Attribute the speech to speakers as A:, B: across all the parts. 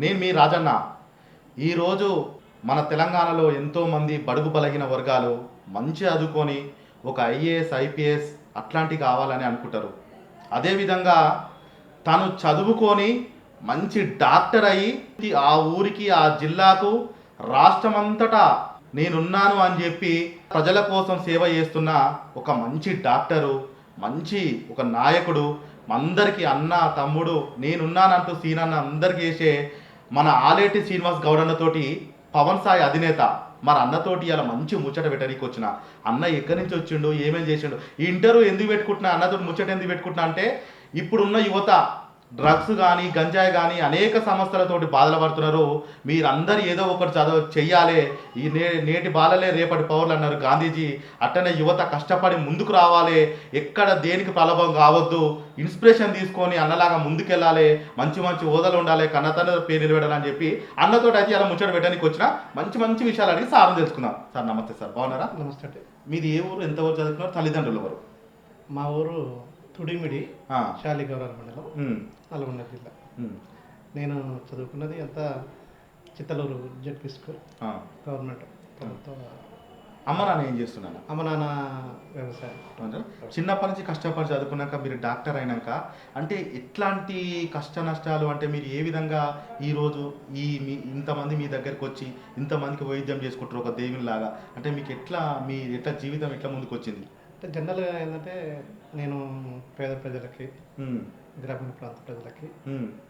A: నేను మీ రాజన్న. ఈరోజు మన తెలంగాణలో ఎంతోమంది బడుగు బలగిన వర్గాలు మంచి చదువుకొని ఒక ఐఏఎస్ ఐపీఎస్ అట్లాంటివి కావాలని అనుకుంటారు. అదేవిధంగా తను చదువుకొని మంచి డాక్టర్ అయ్యి ఆ ఊరికి ఆ జిల్లాకు రాష్ట్రమంతటా నేనున్నాను అని చెప్పి ప్రజల కోసం సేవ చేస్తున్న ఒక మంచి డాక్టరు మంచి ఒక నాయకుడు అందరికీ అన్న తమ్ముడు నేనున్నానంటూ సీనన్న అందరికి చేసే మన ఆలేటి శ్రీనివాస్ గౌడన్నతోటి పవన్ సాయి అధినేత మరి అన్నతోటి అలా మంచి ముచ్చట పెట్టడానికి వచ్చిన అన్న ఎక్కడి నుంచి వచ్చిండు ఏమేం చేసిండు ఈ ఇంటర్వ్యూ ఎందుకు పెట్టుకుంటున్నా అన్నతో ముచ్చట ఎందుకు పెట్టుకుంటున్నా అంటే ఇప్పుడున్న యువత డ్రగ్స్ కానీ గంజాయి కానీ అనేక సమస్యలతోటి బాధలు పడుతున్నారు మీరందరూ ఏదో ఒకటి చదువు చెయ్యాలి. ఈ నే నేటి బాలలే రేపటి పౌరులు అన్నారు గాంధీజీ. అట్టనే యువత కష్టపడి ముందుకు రావాలి. ఎక్కడ దేనికి ప్రలోభం కావద్దు. ఇన్స్పిరేషన్ తీసుకొని అన్నలాగా ముందుకెళ్ళాలి. మంచి మంచి హోదాలు ఉండాలి. కన్నతన పేరు నిలబెడాలని చెప్పి అన్నతోటి అయితే అలా ముచ్చట పెట్టడానికి వచ్చిన మంచి మంచి విషయాలు అడిగి సార్ని తెలుసుకుందాం. సార్ నమస్తే సార్. బాగున్నారా?
B: నమస్తే అండి.
A: మీది ఏ ఊరు? ఎంతవరకు చదువుకున్నారు? తల్లిదండ్రులు ఎవరు
B: మా ఊరు తుడిమిడి
A: ఆ,
B: శాలిగౌరవ మండలం నల్గొండ జిల్లా. నేను చదువుకున్నది అంతా చిత్తలూరు జడ్పీ స్కూల్. గవర్నమెంట్ ప్రభుత్వ
A: అమ్మ నాన్న ఏం చేస్తున్నాను
B: అమ్మ నాన్న వ్యవసాయం.
A: చిన్నప్పటి నుంచి కష్టపడి చదువుకున్నాక మీరు డాక్టర్ అయినాక అంటే ఎట్లాంటి కష్ట నష్టాలు అంటే మీరు ఏ విధంగా ఈరోజు ఈ మీ ఇంతమంది మీ దగ్గరికి వచ్చి ఇంతమందికి వైద్యం చేసుకుంటారు ఒక దేవునిలాగా? అంటే మీకు ఎట్లా మీ ఎట్లా జీవితం ఎట్లా ముందుకు వచ్చింది
B: అంటే జనరల్గా ఏంటంటే నేను పేద ప్రజలకి గ్రామీణ ప్రాంత ప్రజలకి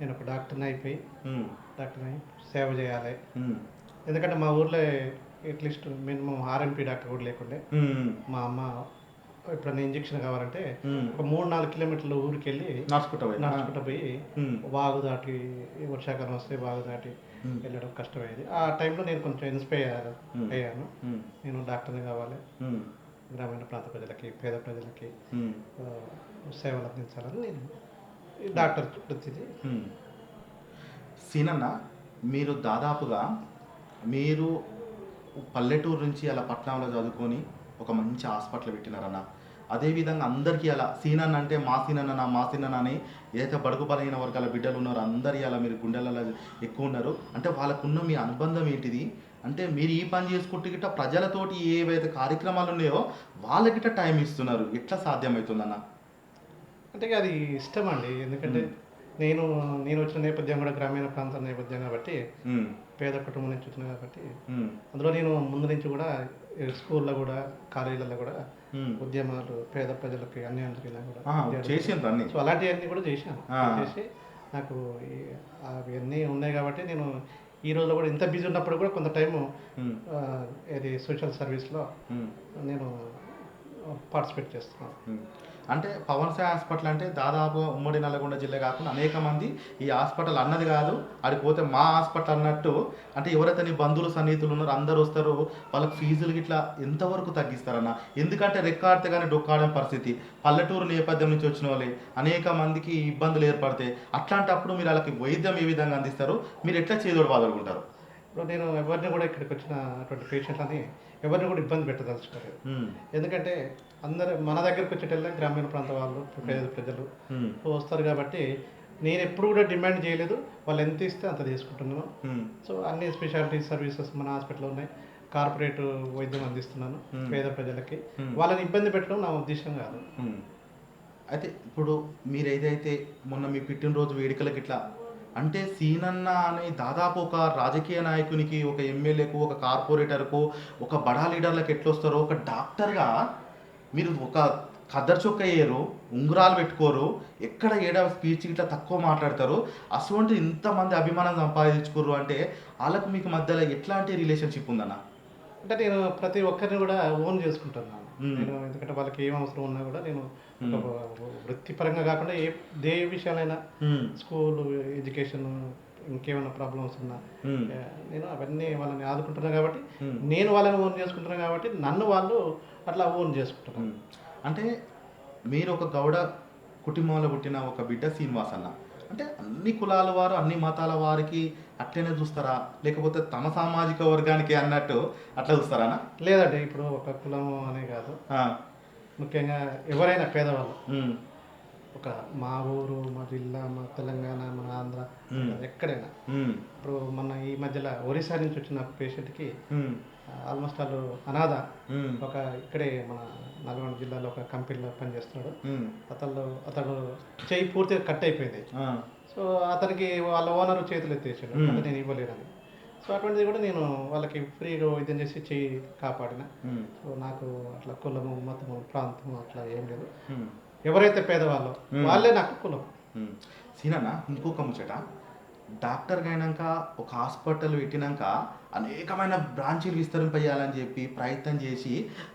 B: నేను ఒక డాక్టర్ని అయిపోయి డాక్టర్ని సేవ చేయాలి. ఎందుకంటే మా ఊర్లో అట్లీస్ట్ మినిమం ఆర్ఎంపీ డాక్టర్ కూడా లేకుండే. మా అమ్మ ఎప్పుడైనా ఇంజక్షన్ కావాలంటే. ఒక మూడు నాలుగు కిలోమీటర్ల ఊరికి వెళ్ళి
A: నడుచుకుంటా
B: పోయి వాగు దాటి వర్షాకాలం వస్తే వాగు దాటి వెళ్ళడం కష్టమయ్యేది. ఆ టైంలో నేను కొంచెం ఇన్స్పైర్. అయ్యాను. నేను డాక్టర్ని కావాలి. గ్రామీణ ప్రాంత ప్రజలకి పేద ప్రజలకి సేవలు అందించాలని నేను డాక్టర్ వృత్తిని
A: ఉమ్. సీనన్న మీరు దాదాపుగా మీరు పల్లెటూరు నుంచి అలా పట్టణంలో చదువుకొని ఒక మంచి హాస్పిటల్ పెట్టినారన్న. అదేవిధంగా అందరికీ అలా సీనన్న అంటే మా సీనన్న మా సీనన్న అని ఏదైతే బడుగు బలహీన వర్గాల బిడ్డలు ఉన్నారో. అందరి అలా మీరు గుండెలలో ఎక్కువ ఉన్నారు. అంటే వాళ్ళకున్న మీ అనుబంధం ఏంటిది? అంటే మీరు ఈ పని చేసుకుంటూ గిట్ట ప్రజలతోటి ఏవైతే కార్యక్రమాలు ఉన్నాయో వాళ్ళకిట టైం ఇస్తున్నారు. ఎట్లా సాధ్యమవుతుందన్న
B: అంటే అది ఇష్టం అండి. ఎందుకంటే నేను నేను వచ్చిన నేపథ్యం కూడా గ్రామీణ ప్రాంత నేపథ్యం కాబట్టి పేద కుటుంబం నుంచి వచ్చిన కాబట్టి అందులో నేను ముందు నుంచి కూడా స్కూల్లో కూడా కాలేజీలలో కూడా. ఉద్యమాలు పేద ప్రజలకి అన్యాయం జరిగినా కూడా
A: అన్ని?
B: సో అలాంటివన్నీ కూడా చేశాను. చేసి నాకు అవన్నీ ఉన్నాయి కాబట్టి నేను ఈ రోజులో కూడా ఇంత బిజీ ఉన్నప్పుడు కూడా కొంత టైము ఇది సోషల్ సర్వీస్లో నేను పార్టిసిపేట్ చేస్తున్నాను.
A: అంటే పవన్ సాయి హాస్పిటల్ అంటే దాదాపు ఉమ్మడి నల్గొండ జిల్లా కాకుండా అనేక మంది ఈ హాస్పిటల్ అన్నది కాదు అడిగి పోతే మా హాస్పిటల్ అన్నట్టు అంటే ఎవరైతే నీ బంధువులు సన్నిహితులు ఉన్నారో అందరూ వస్తారు వాళ్ళకి ఫీజులు గిట్లా ఎంతవరకు తగ్గిస్తారన్న? ఎందుకంటే రెక్కాడితే కానీ డొక్కాడని పరిస్థితి. పల్లెటూరు నేపథ్యం నుంచి వచ్చిన వాళ్ళే. అనేక మందికి ఇబ్బందులు ఏర్పడతాయి. అట్లాంటప్పుడు మీరు వాళ్ళకి వైద్యం ఏ విధంగా అందిస్తారు? మీరు ఎట్లా చేదోడు బాధలుకుంటారు
B: ఇప్పుడు నేను ఎవరిని కూడా ఇక్కడికి వచ్చిన అటువంటి పేషెంట్లని ఎవరిని కూడా ఇబ్బంది పెట్టదలుచుకోలేదు. ఎందుకంటే అందరు మన దగ్గరకు వచ్చేటల్లా గ్రామీణ ప్రాంత వాళ్ళు పేద ప్రజలు వస్తారు కాబట్టి నేను ఎప్పుడు కూడా డిమాండ్ చేయలేదు. వాళ్ళు ఎంత ఇస్తే అంత తీసుకుంటున్నాను. సో అన్ని స్పెషాలిటీ సర్వీసెస్ మన హాస్పిటల్లో ఉన్నాయి. కార్పొరేట్ వైద్యం అందిస్తున్నాను. పేద ప్రజలకి. వాళ్ళని ఇబ్బంది పెట్టడం నా ఉద్దేశం కాదు.
A: అయితే ఇప్పుడు మీరు ఏదైతే మొన్న మీ పుట్టినరోజు వేడుకలకి ఇట్లా అంటే సీనన్న అనే దాదాపు ఒక రాజకీయ నాయకునికి ఒక ఎమ్మెల్యేకు ఒక కార్పొరేటర్కు ఒక బడా లీడర్లకు ఎట్లొస్తారో ఒక డాక్టర్గా మీరు ఒక ఖద్దరు చొక్క వేయరు ఉంగరాలు పెట్టుకోరు ఎక్కడ ఏడా స్పీచ్ ఇట్లా తక్కువ మాట్లాడతారు అటువంటి ఇంతమంది అభిమానం సంపాదించుకోరు అంటే వాళ్ళకు మీకు మధ్యలో ఎట్లాంటి రిలేషన్షిప్ ఉందన్న?
B: అంటే నేను ప్రతి ఒక్కరిని కూడా ఓన్ చేసుకుంటున్నాను. నేను ఎందుకంటే వాళ్ళకి ఏం అవసరం ఉన్నా కూడా నేను వృత్తిపరంగా కాకుండా ఏ ఏ విషయాలైనా స్కూల్ ఎడ్యుకేషన్ ఇంకేమైనా ప్రాబ్లమ్స్ ఉన్నా నేను అవన్నీ వాళ్ళని ఆదుకుంటున్నాను కాబట్టి. నేను వాళ్ళని ఓన్ చేసుకుంటున్నాను కాబట్టి నన్ను వాళ్ళు అట్లా ఓన్ చేసుకుంటున్నాను.
A: అంటే మీరు ఒక గౌడ కుటుంబంలో పుట్టిన ఒక బిడ్డ శ్రీనివాస్ అన్న అంటే అన్ని కులాల వారు అన్ని మతాల వారికి అట్లనే చూస్తారా? లేకపోతే తమ సామాజిక వర్గానికి అన్నట్టు అట్లా చూస్తారా
B: లేదండి ఇప్పుడు ఒక కులం అనే కాదు. ముఖ్యంగా ఎవరైనా పేదవాళ్ళు. ఒక మా ఊరు మా జిల్లా మా తెలంగాణ మా ఆంధ్ర. ఎక్కడైనా. ఇప్పుడు మన ఈ మధ్యలో ఒరిస్సా నుంచి వచ్చిన పేషెంట్కి
A: ఉమ్,
B: ఆల్మోస్ట్ వాళ్ళు అనాథ. ఒక ఇక్కడే మన నల్గొండ జిల్లాలో ఒక కంపెనీలో పనిచేస్తున్నాడు. అతను అతడు చేయి పూర్తిగా కట్ అయిపోయింది. సో అతనికి వాళ్ళ ఓనర్ చేతులు ఎత్తేసాడు. అంటే నేను ఇవ్వలేనని సో అటువంటిది కూడా నేను వాళ్ళకి ఫ్రీగా వైద్యం చేసి చేయి కాపాడిన. సో నాకు అట్లా కులము మతము ప్రాంతము అట్లా ఏం లేదు. ఎవరైతే పేదవాళ్ళో. వాళ్ళే నాకు కులం.
A: సీనన్న ఇంకొక ముచ్చట డాక్టర్గా అయినాక ఒక హాస్పిటల్ పెట్టినాక అనేకమైన బ్రాంచీలు విస్తరింపజేయాలని చెప్పి ప్రయత్నం చేసి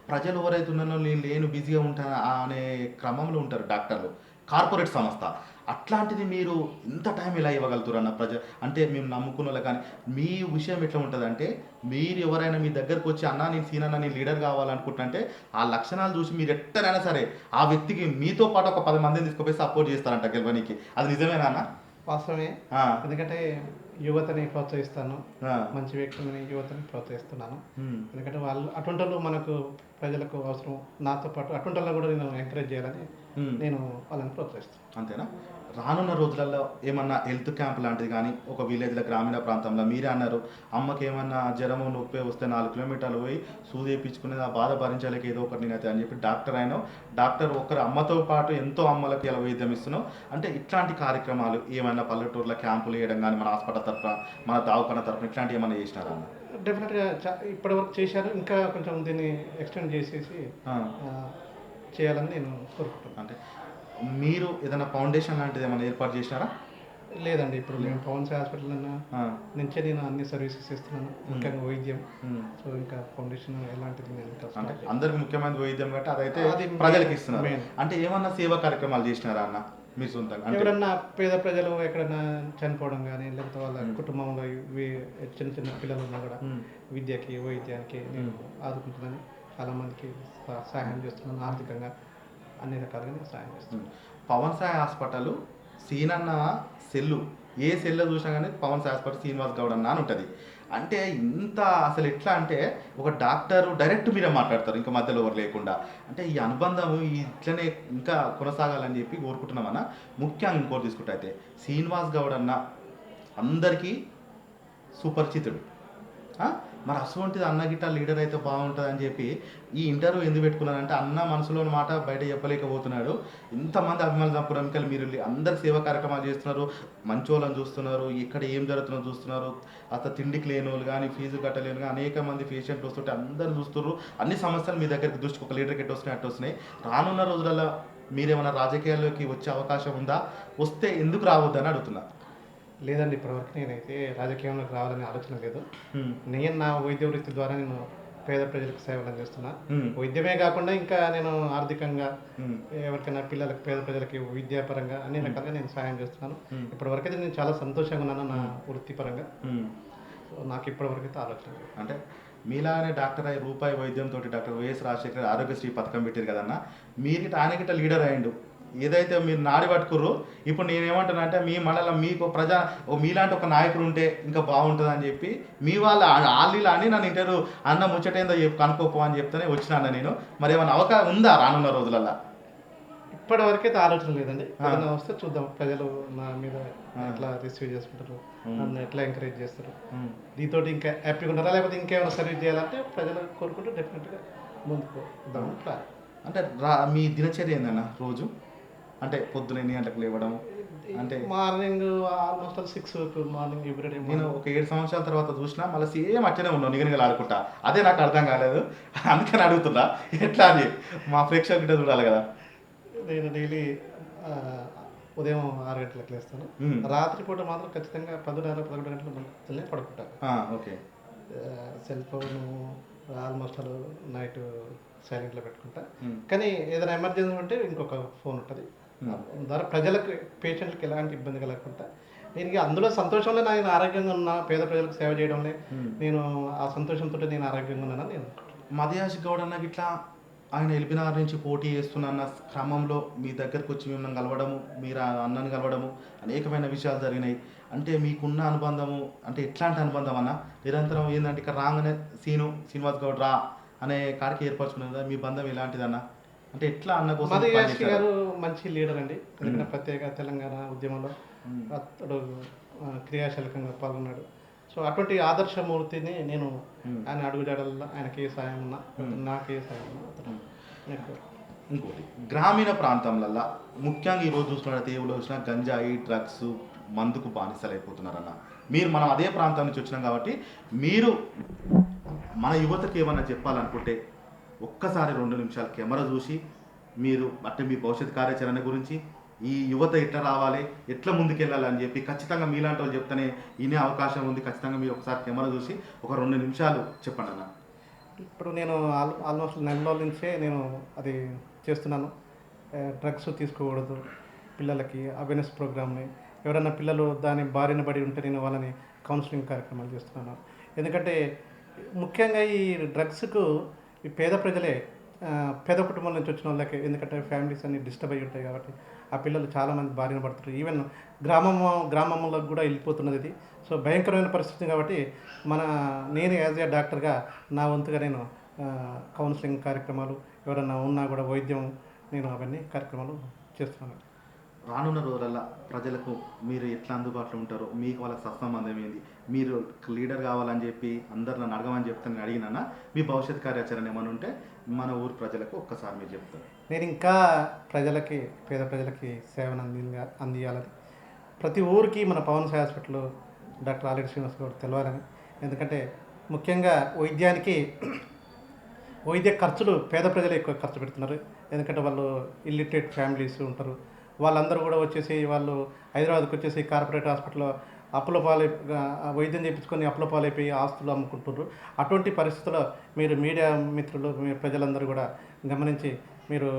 A: ప్రజలు ఎవరైతే ఉన్నారో నేను లేను బిజీగా ఉంటాను అనే క్రమంలో ఉంటారు డాక్టర్లు కార్పొరేట్ సంస్థ అట్లాంటిది మీరు ఇంత టైం ఎలా ఇవ్వగలుగుతారు అన్న ప్రజ అంటే మేము నమ్ముకున్న కానీ మీ విషయం ఎట్లా ఉంటుంది అంటే మీరు ఎవరైనా మీ దగ్గరకు వచ్చి అన్నా నేను సీనన్నా నేను లీడర్ కావాలనుకుంటుంటే ఆ లక్షణాలు చూసి మీరు ఎట్టనైనా సరే ఆ వ్యక్తికి మీతో పాటు ఒక పది మందిని తీసుకుపోయి సపోర్ట్ చేస్తారంట గెలవనికి. అది నిజమేనా అన్న
B: వాస్తవమే. ఎందుకంటే యువతని ప్రోత్సహిస్తాను. మంచి వ్యక్తులని యువతని ప్రోత్సహిస్తున్నాను. ఎందుకంటే వాళ్ళు అటువంటి వాళ్ళు మనకు ప్రజలకు అవసరం. నాతో పాటు అటువంటి కూడా నేను ఎంకరేజ్ చేయాలని. నేను వాళ్ళని ప్రోత్సహిస్తాను.
A: అంతేనా? రానున్న రోజులలో ఏమన్నా హెల్త్ క్యాంప్ లాంటిది కానీ ఒక విలేజ్లో గ్రామీణ ప్రాంతంలో మీరే అన్నారు అమ్మకి ఏమన్నా జ్వరము నొప్పి వస్తే నాలుగు కిలోమీటర్లు పోయి సూది వేయించుకునేది ఆ బాధ భరించలేక ఏదో ఒకటి నేనైతే అని చెప్పి డాక్టర్ అయినా డాక్టర్ ఒకరు అమ్మతో పాటు ఎంతో అమ్మలకి ఇలా వైద్యం ఇస్తున్నావు. అంటే ఇట్లాంటి కార్యక్రమాలు ఏమైనా పల్లెటూరులో క్యాంపులు వేయడం కానీ మన హాస్పిటల్ తరఫున మన దావఖాన తరఫున ఇట్లాంటివి ఏమైనా చేసినారా అన్న
B: డెఫినెట్గా ఇప్పటివరకు చేశాను ఇంకా కొంచెం దీన్ని ఎక్స్టెండ్ చేసేసి చేయాలని నేను కోరుకుంటున్నాను.
A: అంటే మీరు ఏదైనా ఫౌండేషన్ లాంటిది ఏమైనా ఏర్పాటు చేసినారా?
B: లేదండి ఇప్పుడు నేను పవన్ సాయి హాస్పిటల్ అన్న నుంచే నేను అన్ని సర్వీసెస్ ఇస్తున్నాను ముఖ్యంగా వైద్యం. సో ఇంకా ఫౌండేషన్ ఎలాంటిది
A: అంటే. అందరికి ముఖ్యమైన వైద్యం కాబట్టి అదైతే ప్రజలకు ఇస్తున్నారు. అంటే ఏమన్నా సేవా కార్యక్రమాలు చేసినారా అన్న? మీరు సొంతంగా.
B: ఎవరన్నా పేద ప్రజలు ఎక్కడన్నా చనిపోవడం కానీ లేకపోతే వాళ్ళ కుటుంబంలో చిన్న చిన్న పిల్లలు ఉన్నా కూడా విద్యకి వైద్యానికి నేను ఆదుకుంటున్నాను చాలా మందికి సహ- సహాయం చేస్తున్నాను ఆర్థికంగా. అన్ని రకాలుగా నేను సహాయం
A: చేస్తాను. పవన్ సాయి హాస్పిటల్ సీనన్న సెల్లు. ఏ సెల్లో చూసినా కానీ పవన్ సాయి హాస్పిటల్ శ్రీనివాస్ గౌడ్ అన్న అని ఉంటుంది. అంటే ఇంత అసలు ఎట్లా అంటే ఒక డాక్టర్ డైరెక్ట్ మీరే మాట్లాడతారు ఇంకా మధ్యలో ఎవరు లేకుండా. అంటే ఈ అనుబంధం ఇట్లనే ఇంకా కొనసాగాలని చెప్పి కోరుకుంటున్నామన్న ముఖ్యంగా ఇంకోటి తీసుకుంటే అయితే శ్రీనివాస్ గౌడ్ అన్న అందరికీ సుపరిచితుడు మరి అటువంటిది అన్న గిట్ట లీడర్ అయితే బాగుంటుంది అని చెప్పి ఈ ఇంటర్వ్యూ ఎందుకు పెట్టుకున్నానంటే అన్న మనసులోని మాట బయట చెప్పలేకపోతున్నాడు. ఇంతమంది అభిమానులు చంపడానికి మీరు అందరు సేవా కార్యక్రమాలు చేస్తున్నారు. మంచోళ్ళని చూస్తున్నారు. ఇక్కడ ఏం జరుగుతుందో చూస్తున్నారు. అత తిండికి లేని వాళ్ళు కానీ ఫీజు కట్టలేని కానీ అనేక మంది పేషెంట్లు వస్తుంటే అందరు చూస్తున్నారు అన్ని సమస్యలు మీ దగ్గరికి దృష్టికి ఒక లీడర్కి ఎట్టు వస్తున్నాయి అట్టు వస్తున్నాయి. రానున్న రోజులలో మీరేమైనా రాజకీయాల్లోకి వచ్చే అవకాశం ఉందా? వస్తే ఎందుకు రావద్దని అడుగుతున్నా.
B: లేదండి ఇప్పటివరకు నేనైతే రాజకీయంలోకి రావాలనే ఆలోచన లేదు. నేను నా వైద్య వృత్తి ద్వారా నేను పేద ప్రజలకు సేవలు అందిస్తున్నా. వైద్యమే కాకుండా ఇంకా నేను ఆర్థికంగా. ఎవరికైనా పిల్లలకు పేద ప్రజలకి విద్యాపరంగా అన్ని రకాలుగా నేను సహాయం చేస్తున్నాను. ఇప్పటివరకు అయితే నేను చాలా సంతోషంగా ఉన్నాను నా వృత్తిపరంగా. నాకు ఇప్పటివరకు అయితే ఆలోచన లేదు.
A: అంటే మీలానే డాక్టర్ అయ్యి రూపాయి వైద్యంతో doctor Y S Rajasekhar Aarogyasri పథకం పెట్టారు కదన్న ఆయన గిట్ట లీడర్ అయ్యిండు. ఏదైతే మీరు నాడి పట్టుకుర్రు ఇప్పుడు నేనేమంటున్నా అంటే మీ మండలం మీకు ప్రజా ఓ మీలాంటి ఒక నాయకుడు ఉంటే ఇంకా బాగుంటుంది అని చెప్పి మీ వాళ్ళ ఆళ్ళు అని నన్ను ఇంటర్వ్యూ అన్న ముచ్చటేందో చెప్పు కనుక్కోపో అని చెప్తేనే వచ్చినా అన్న నేను. మరి ఏమైనా అవకాశం ఉందా రానున్న రోజులలో
B: ఇప్పటివరకు అయితే ఆలోచన లేదండి. వస్తే చూద్దాం. ప్రజలు నా మీద ఎట్లా రిసీవ్ చేసుకుంటారు. నన్ను ఎట్లా ఎంకరేజ్ చేస్తారు. దీంతో ఇంకా హ్యాపీగా ఉన్నారా లేకపోతే ఇంకేమైనా సర్వీస్ చేయాలంటే ప్రజలు కోరుకుంటే డెఫినెట్గా ముందుకు
A: అంటే రా మీ దినచర్య ఏందన్న రోజు? అంటే పొద్దున ఎన్ని గంటలకు లేవడం అంటే
B: morning almost six morning everyday
A: నేను ఒక ఏడు సంవత్సరాల తర్వాత చూసినా మళ్ళీ సేమ్ అట్లనే ఉన్నావు నిగనిగలు ఆడుకుంటా అదే నాకు అర్థం కాలేదు. అందుకని అడుగుతున్నా. ఎట్లా అని మా ప్రేక్షకులు చూడాలి కదా.
B: నేను డైలీ ఉదయం ఆరు గంటలకు లేస్తాను.
A: మ్మ్.
B: రాత్రి పూట మాత్రం ఖచ్చితంగా పదిన్నర పదకొండు గంటల మధ్యలో పడుకుంటాను
A: okay.
B: Cell phone almost all night సైలెంట్లో పెట్టుకుంటా. కానీ ఏదైనా ఎమర్జెన్సీ ఉంటే ఇంకొక ఫోన్ ఉంటుంది. ద్వారా ప్రజలకు పేషెంట్లకు ఎలాంటి ఇబ్బంది కలగకుండా నేను ఇక అందులో సంతోషంలో నేను ఆరోగ్యంగా ఉన్నా పేద ప్రజలకు సేవ చేయడంలో. నేను ఆ సంతోషంతో నేను ఆరోగ్యంగా ఉన్నానని నేను
A: మదయాష్ గౌడ్ అన్న గిట్లా ఆయన ఎల్బినార్ నుంచి పోటీ చేస్తున్న క్రమంలో మీ దగ్గరకు వచ్చి మిమ్మల్ని కలవడము మీరు అన్నని కలవడము అనేకమైన విషయాలు జరిగినాయి. అంటే మీకున్న అనుబంధము అంటే ఎట్లాంటి అనుబంధం అన్న? నిరంతరం ఏంటంటే ఇక్కడ రాగానే సీను శ్రీనివాస్ గౌడ్ రా అనే కాడికి ఏర్పరచుకున్నదా మీ బంధం ఎలాంటిదన్న? అంటే ఎట్లా అన్న కోసం
B: మధు యాష్కి
A: పనిచేశారు?
B: గారు మంచి లీడర్ అండి. ఎందుకంటే ప్రత్యేక తెలంగాణ ఉద్యమంలో. అతడు క్రియాశీలకంగా పాల్గొన్నాడు. సో అటువంటి ఆదర్శమూర్తిని నేను. ఆయన అడుగుజాడల్లో ఆయనకి ఏ సాయం ఉన్నా నాకు ఏ సాయం ఉన్నా.
A: ఇంకోటి గ్రామీణ ప్రాంతంలల్లో ముఖ్యంగా ఈరోజు చూసినట్లయితే ఎవరు చూసినా గంజాయి డ్రగ్స్ మందుకు బానిసలైపోతున్నారన్న. మీరు మనం అదే ప్రాంతం నుంచి వచ్చినాం కాబట్టి మీరు మన యువతకి ఏమన్నా చెప్పాలనుకుంటే ఒక్కసారి రెండు నిమిషాలు కెమెరా చూసి మీరు అంటే మీ భవిష్యత్ కార్యాచరణ గురించి ఈ యువత ఎట్లా రావాలి ఎట్లా ముందుకెళ్ళాలి అని చెప్పి ఖచ్చితంగా మీలాంటి వాళ్ళు చెప్తేనే వినే అవకాశం ఉంది. ఖచ్చితంగా మీరు ఒకసారి కెమెరా చూసి ఒక రెండు నిమిషాలు చెప్పండి అన్న.
B: ఇప్పుడు నేను ఆల్ ఆల్మోస్ట్ నెల రోజుల నుంచే నేను అది చేస్తున్నాను. డ్రగ్స్ తీసుకోకూడదు పిల్లలకి అవేర్నెస్ ప్రోగ్రామ్ని. ఎవరైనా పిల్లలు దాని బారిన పడి ఉంటే నేను వాళ్ళని కౌన్సిలింగ్ కార్యక్రమాలు చేస్తున్నాను. ఎందుకంటే ముఖ్యంగా ఈ డ్రగ్స్కు ఈ పేద ప్రజలే పేద కుటుంబాల నుంచి వచ్చిన వాళ్ళకి ఎందుకంటే ఫ్యామిలీస్ అన్ని డిస్టర్బ్ అయ్యి ఉంటాయి కాబట్టి ఆ పిల్లలు చాలామంది బారిన పడుతున్నారు ఈవెన్ గ్రామము గ్రామంలోకి కూడా వెళ్ళిపోతున్నది ఇది. సో భయంకరమైన పరిస్థితి కాబట్టి మన నేను యాజ్ ఏ డాక్టర్గా నా వంతుగా నేను కౌన్సిలింగ్ కార్యక్రమాలు ఎవరైనా ఉన్నా కూడా వైద్యం నేను అవన్నీ కార్యక్రమాలు చేస్తున్నాను.
A: రానున్న రోజులలో ప్రజలకు మీరు ఎట్లా అందుబాటులో ఉంటారో మీకు వాళ్ళకి సత్సంబంధం ఏంది? మీరు లీడర్ కావాలని చెప్పి అందరు నన్ను అడగమని చెప్తాను నేను అడిగినా మీ భవిష్యత్ కార్యాచరణ ఏమైనా ఉంటే మన ఊరు ప్రజలకు ఒక్కసారి మీరు చెప్తారు.
B: నేను ఇంకా ప్రజలకి పేద ప్రజలకి సేవను అంది అందియాలని. ప్రతి ఊరికి మన పవన్ సాయి హాస్పిటల్ డాక్టర్ ఆలెడ్ శ్రీనివాస్ గారు తెలవాలని. ఎందుకంటే ముఖ్యంగా వైద్యానికి వైద్య ఖర్చులు పేద ప్రజలు ఎక్కువ ఖర్చు పెడుతున్నారు. ఎందుకంటే వాళ్ళు ఇల్లిటరేట్ ఫ్యామిలీస్ ఉంటారు. వాళ్ళందరూ కూడా వచ్చేసి వాళ్ళు హైదరాబాద్కి వచ్చేసి కార్పొరేట్ హాస్పిటల్లో అప్పుల పాలై వైద్యం చేయించుకొని అప్పుల పాలైపోయి ఆస్తులు అమ్ముకుంటున్నారు. అటువంటి పరిస్థితుల్లో మీరు మీడియా మిత్రులు మీ ప్రజలందరూ కూడా గమనించి మీరు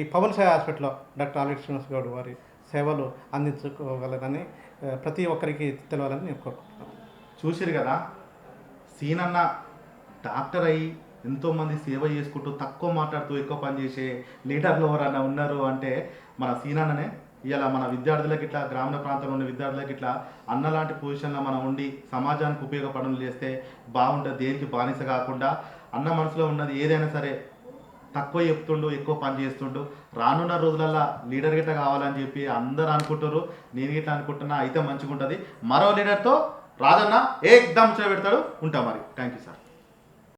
B: ఈ పవన్ సాయి హాస్పిటల్లో డాక్టర్ ఆలెడ్ శ్రీనివాస్ గౌడ్ వారి సేవలు అందించుకోగలరని ప్రతి ఒక్కరికి తెలవాలని నేను కోరుకుంటున్నాను.
A: చూసిరు కదా సీనన్న డాక్టర్ అయ్యి ఎంతోమంది సేవ చేసుకుంటూ తక్కువ మాట్లాడుతూ ఎక్కువ పని చేసే లీడర్లు ఎవరన్నా ఉన్నారు అంటే మన సీనన్ననే ఇలా మన విద్యార్థులకు ఇట్లా గ్రామీణ ప్రాంతంలో ఉన్న విద్యార్థులకు ఇట్లా అన్న లాంటి పొజిషన్లో మనం ఉండి సమాజానికి ఉపయోగపడడం చేస్తే బాగుంటుంది దేనికి బానిస కాకుండా. అన్న మనసులో ఉన్నది ఏదైనా సరే తక్కువ చెప్తుండు ఎక్కువ పని చేస్తుండు. రానున్న రోజులల్లో లీడర్ గిట్ట కావాలని చెప్పి అందరు అనుకుంటారు నేను గిట్లా అనుకుంటున్నా అయితే మంచిగా ఉంటుంది మరో లీడర్తో రాజన్న ఏకదం చేపెడతాడు. ఉంటా మరి. Thank you sir.